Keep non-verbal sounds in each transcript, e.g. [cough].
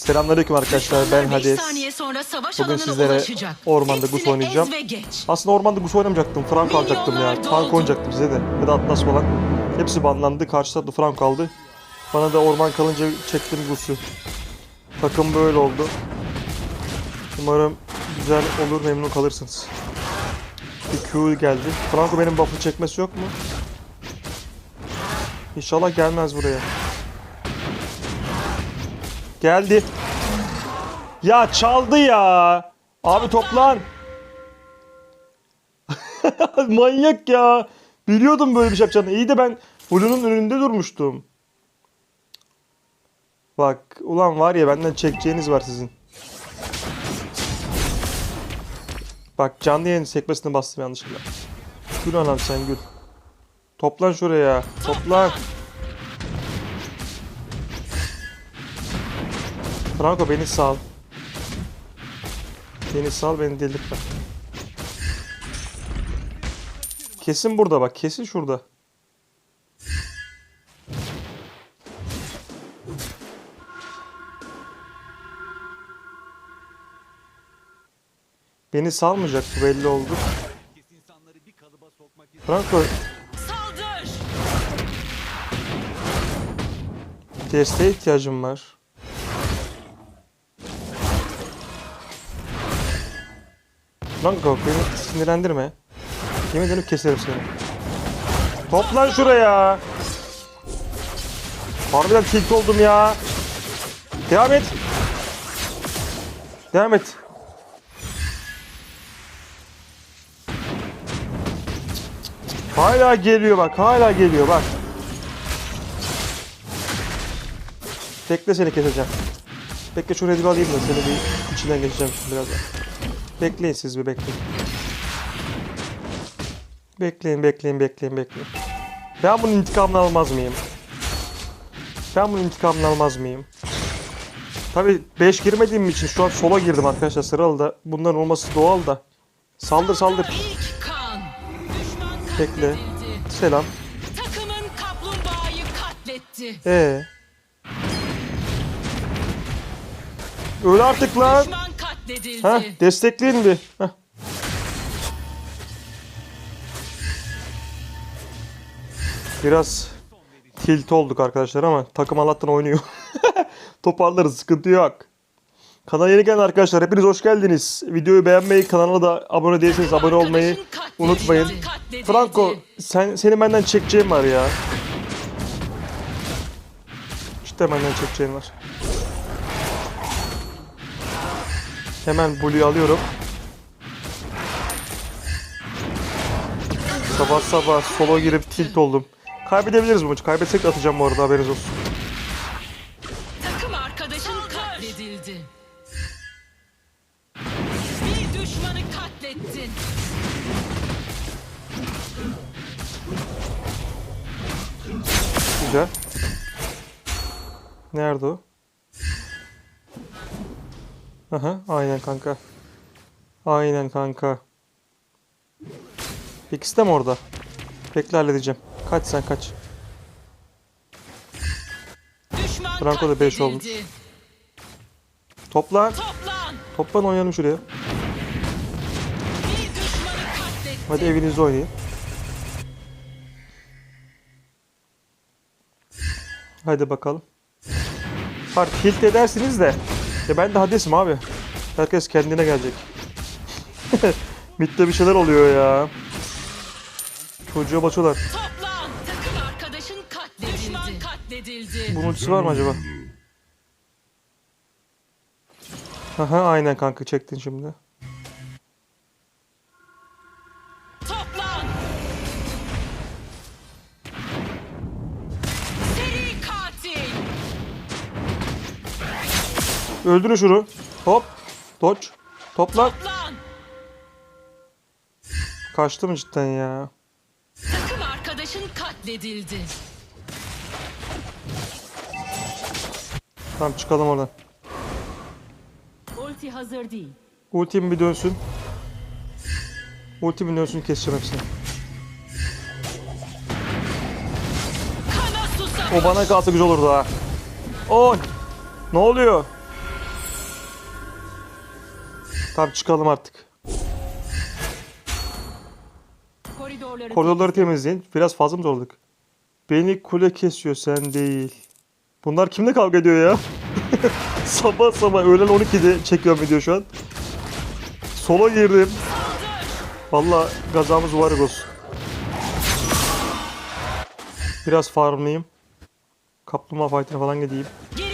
Selamünaleyküm arkadaşlar ben Hades. Bugün sizlere ormanda Gus oynayacağım. Aslında ormanda Gus oynamayacaktım. Frank alacaktım ya. Tank oynayacaktım size de. Ya da Atlas falan. Hepsi banlandı. Karşı tarafta Frank kaldı. Bana da orman kalınca çektim Gus'u. Takım böyle oldu. Umarım güzel olur memnun kalırsınız. Bir Q geldi. Franco benim buff'ı çekmesi yok mu? İnşallah gelmez buraya. Geldi. Ya çaldı ya. Abi toplan. [laughs] Manyak ya. Biliyordum böyle bir şey yapacağını. İyi de ben Blue'nun önünde durmuştum. Bak ulan var ya benden çekeceğiniz var sizin. Bak canlı yayın sekmesine bastım yanlışlıkla. Gül anam sen gül. Toplan şuraya. Toplan. Franco beni sal. Beni sal beni delirtme. Kesin burada bak kesin şurada. Beni salmayacak bu belli oldu. Franco Saldır. desteğe ihtiyacım var. Franco beni sinirlendirme. Yemin ederim keserim seni. Toplan şuraya. Harbiden tilt oldum ya. Devam et. Devam et. Hala geliyor bak. Hala geliyor bak. Bekle seni keseceğim. Bekle şuraya bir alayım da seni bir içinden geçeceğim birazdan. Bekleyin siz bir bekleyin. Bekleyin, bekleyin, bekleyin, bekleyin. Ben bunun intikamını almaz mıyım? Ben bunun intikamını almaz mıyım? Tabi 5 girmediğim için şu an sola girdim arkadaşlar sıralı da. Bunların olması doğal da. Saldır saldır. Bekle. Selam. Ee. Öl artık lan. Katledildi. Ha, destekleyin bir. Heh. Biraz tilt olduk arkadaşlar ama takım Allah'tan oynuyor. [laughs] Toparlarız sıkıntı yok. Kanala yeni gelen arkadaşlar hepiniz hoş geldiniz. Videoyu beğenmeyi, kanala da abone değilseniz abone olmayı unutmayın. Franco sen senin benden çekeceğin var ya. İşte benden çekeceğin var. Hemen Blue'yu alıyorum. Sabah sabah solo girip tilt oldum. Kaybedebiliriz bu maçı. Kaybetsek de atacağım bu arada haberiniz olsun. Takım arkadaşın katledildi. Bir düşmanı katlettin. Güzel. Nerede o? Aha, aynen kanka. Aynen kanka. İkisi de mi orada? Bekle halledeceğim. Kaç sen kaç. Düşman Franco da beş katledildi. olmuş. Toplan. Toplan. Toplan oynayalım şuraya. Hadi evinizde oynayın. Hadi bakalım. Fark tilt edersiniz de. Ya ben de Hades'im abi. Herkes kendine gelecek. [laughs] Mid'de bir şeyler oluyor ya. Çocuğa basıyorlar. Toplan. Takım arkadaşın katledildi. Düşman katledildi. Bunun ultisi var mı acaba? Aha aynen kanka çektin şimdi. Öldürün şunu. Hop. Dodge. Topla. Toplan. Kaçtı mı cidden ya? Takım arkadaşın katledildi. Tamam çıkalım oradan. Ulti hazır değil. Ultim bir dönsün. Ultimin dönsün keseceğim hepsini. O bana kalsa güzel olurdu ha. Oy. Ne oluyor? Tamam çıkalım artık. Koridorları Koridorları temizleyin. Biraz fazla mı zorladık? Beni kule kesiyor sen değil. Bunlar kimle kavga ediyor ya? [laughs] sabah sabah öğlen 12'de çekiyorum video şu an. Sola girdim. Valla gazamız var olsun. Biraz farmlayayım. Kaplumbağa fight'ine falan gideyim. Geri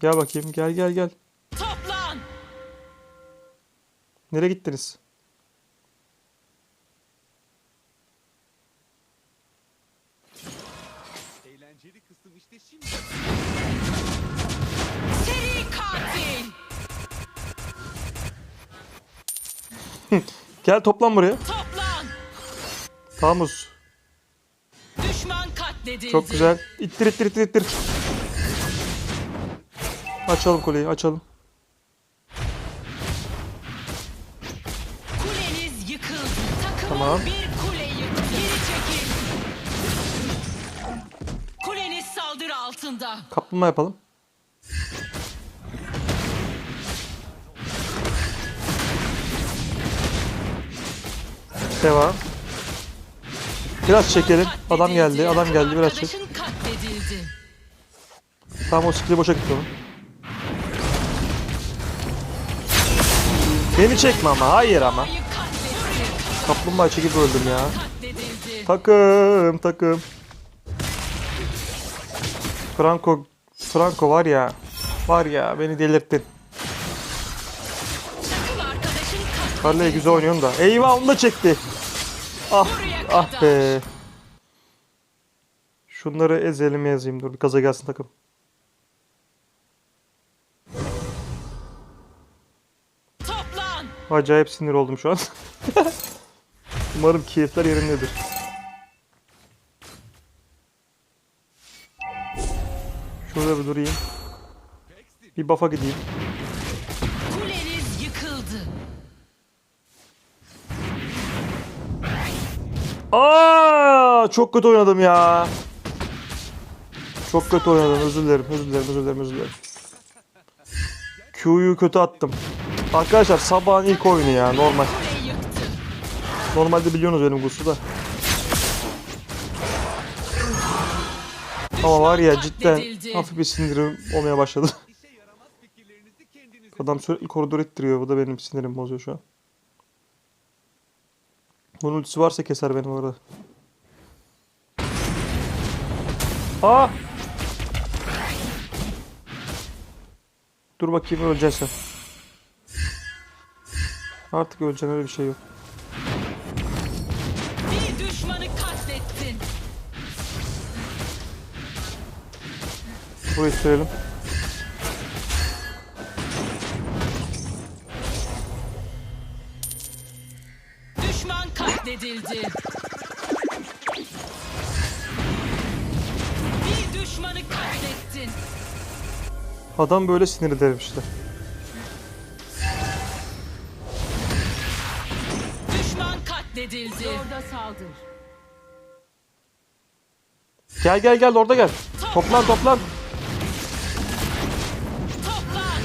Gel bakayım gel gel gel. Toplan. Nereye gittiniz? Eğlenceli kısım işte şimdi. Seri katil. [laughs] Gel toplan buraya. Toplan. Tamus. Düşman katledildi. Çok güzel. İttir ittir ittir ittir. Açalım kuleyi açalım. Kuleniz yıkıldı. Takımın Tamam. bir kule yıktı. Geri çekil. Kuleniz saldırı altında. Kaplumbağa yapalım. Devam. Biraz çekelim. Adam geldi, adam geldi. Biraz çek. Arkadaşın katledildi. Tamam o skill'i boşa gitti onun. Beni çekme ama. Hayır ama. Kaplumbağa çekip öldüm ya. Takım takım. Franco Franco var ya. Var ya beni delirttin. Harley güzel oynuyorsun da. Eyvah onu da çekti. Ah ah be. Şunları ezelim yazayım dur gaza gelsin takım. Acayip sinir oldum şu an. [laughs] Umarım keyifler yerindedir. Şurada bir durayım. Bir buff'a gideyim. Kuleniz yıkıldı. Aa, çok kötü oynadım ya. Çok kötü oynadım. Özür dilerim. Özür dilerim. Özür dilerim. Özür dilerim. Q'yu kötü attım. Arkadaşlar sabahın ilk oyunu ya normal. Normalde biliyorsunuz benim Gus'u da. Ama var ya cidden hafif bir sinirim olmaya başladı. Adam sürekli koridor ittiriyor. Bu da benim sinirimi bozuyor şu an. Bunun ultisi varsa keser beni orada. Aa! Dur bakayım öleceksin. Artık öleceksin öyle bir şey yok. Bir düşmanı katlettin. Burayı sürelim. Düşman katledildi. Bir düşmanı katlettin. Adam böyle sinir ederim işte. Katledildi. Orada saldır. Gel gel gel orada gel. Toplan toplan. Toplan.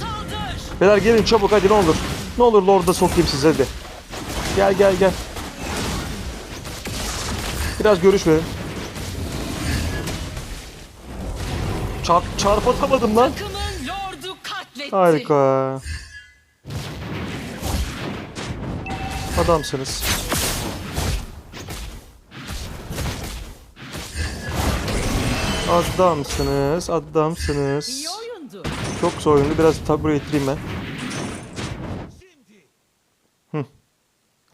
Saldır. Beyler gelin çabuk hadi ne olur. Ne olur Lord'a sokayım size de. Gel gel gel. Biraz görüşmeyelim. Çarp, çarpatamadım lan. Takımın lordu katletti. Harika. Adamsınız. Adamsınız, adamsınız. Çok zor oyundu. Biraz buraya ittireyim ben.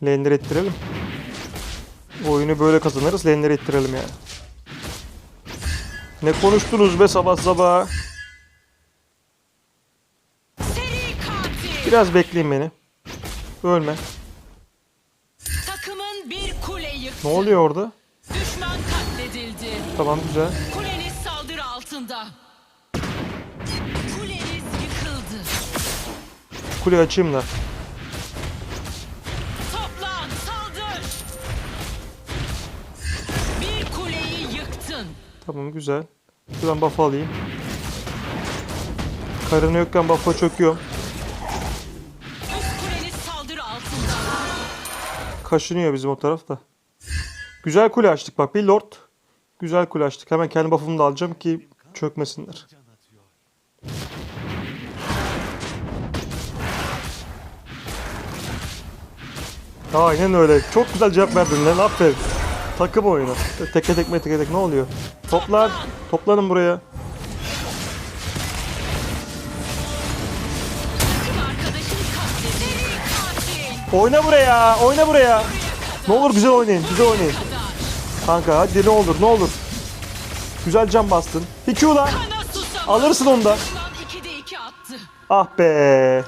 Lane'leri ittirelim. Oyunu böyle kazanırız. Lane'leri ittirelim yani. Ne konuştunuz be sabah sabah? Biraz bekleyin beni. Ölme. Ne oluyor orada? Düşman katledildi. Tamam güzel. Kuleniz saldırı altında. Kuleniz yıkıldı. Kule açayım da. Toplan, saldır. Bir kuleyi yıktın. Tamam güzel. Şuradan buff alayım. Karını yokken buff'a çöküyorum. Kaşınıyor bizim o taraf da. Güzel kule açtık bak. Bir lord. Güzel kule açtık. Hemen kendi buff'ımı da alacağım ki çökmesinler. Aynen öyle. Çok güzel cevap verdin lan. Aferin. Takım oyunu. Teke tekme teke tek ne oluyor? Toplan. Toplanın buraya. Oyna buraya. Oyna buraya. Ne olur güzel oynayın. Güzel oynayın. Kanka hadi ne olur ne olur. Güzel can bastın. Kana susamış. Alırsın onu da. Düşman 2'de 2 attı. Ah be.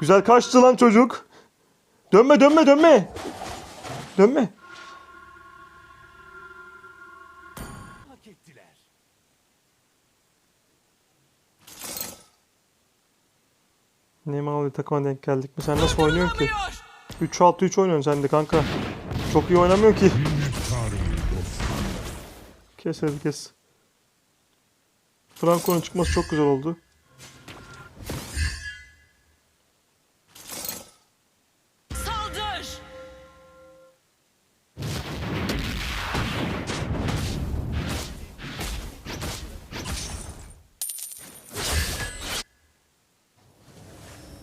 Güzel kaçtı lan çocuk. Dönme dönme dönme. Dönme. Ettiler. Neymalı takıma denk geldik mi? Sen nasıl oynuyorsun ki? Durdurulamıyor. 3-6-3 oynuyorsun sen de kanka. Çok iyi oynamıyor ki. Kes hadi kes. Franco'nun çıkması çok güzel oldu. Saldır.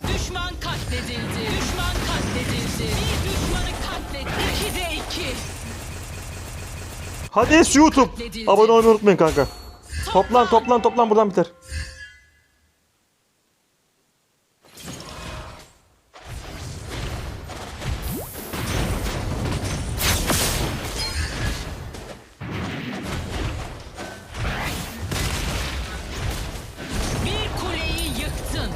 Düşman katledildi. Düşman katledildi. Bir düşmanı katletti. 2'de 2. Hadi YouTube. Abone olmayı unutmayın kanka. Toplan toplan toplan buradan biter. Bir kuleyi yıktın.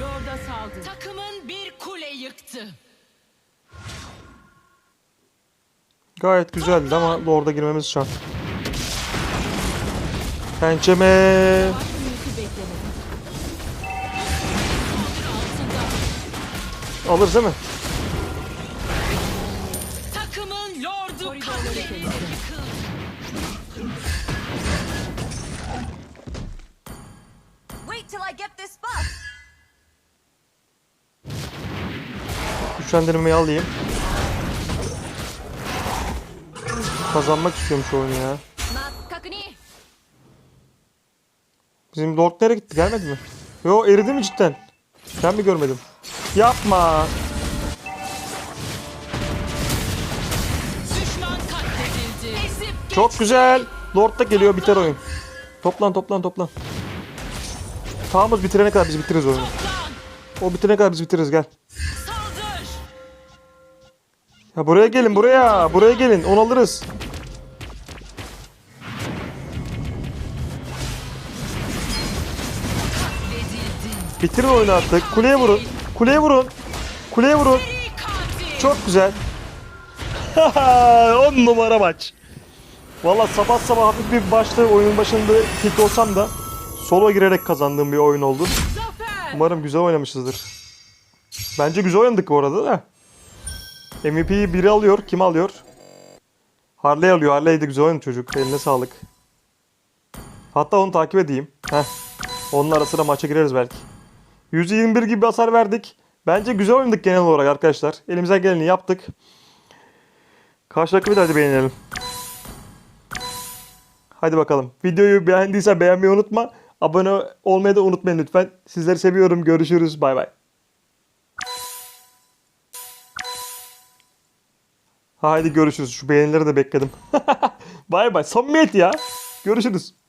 Lord'a saldır. Takımın bir kule yıktı. Gayet güzeldi ama Lord'a girmemiz şart. Pençeme. Alırız değil mi? Takımın lordu. Wait till I get this buff. Güçlendirmeyi alayım. Kazanmak istiyorum şu oyunu ya. Bizim Lord nereye gitti? Gelmedi mi? Yo eridi mi cidden? Ben mi görmedim? Yapma. Çok güzel. Lord da geliyor biter oyun. Toplan toplan toplan. Tamamız bitirene kadar biz bitiririz oyunu. O bitirene kadar biz bitiririz gel. Ya buraya gelin buraya. Buraya gelin. Onu alırız. Bitirin oyunu artık. Kuleye vurun. Kuleye vurun. Kuleye vurun. Çok güzel. [laughs] 10 numara maç. Valla sabah sabah hafif bir başta oyunun başında tilt olsam da solo girerek kazandığım bir oyun oldu. Umarım güzel oynamışızdır. Bence güzel oynadık bu arada da. MVP'yi biri alıyor. Kim alıyor? Harley alıyor. Harley de güzel oynadı çocuk. Eline sağlık. Hatta onu takip edeyim. Heh. Onun arasına maça gireriz belki. 121 gibi bir hasar verdik. Bence güzel oynadık genel olarak arkadaşlar. Elimizden geleni yaptık. Karşı rakibi de hadi beğenelim. Hadi bakalım. Videoyu beğendiysen beğenmeyi unutma. Abone olmayı da unutmayın lütfen. Sizleri seviyorum. Görüşürüz. Bay bay. Haydi görüşürüz. Şu beğenileri de bekledim. [laughs] bay bay. Samimiyet ya. Görüşürüz.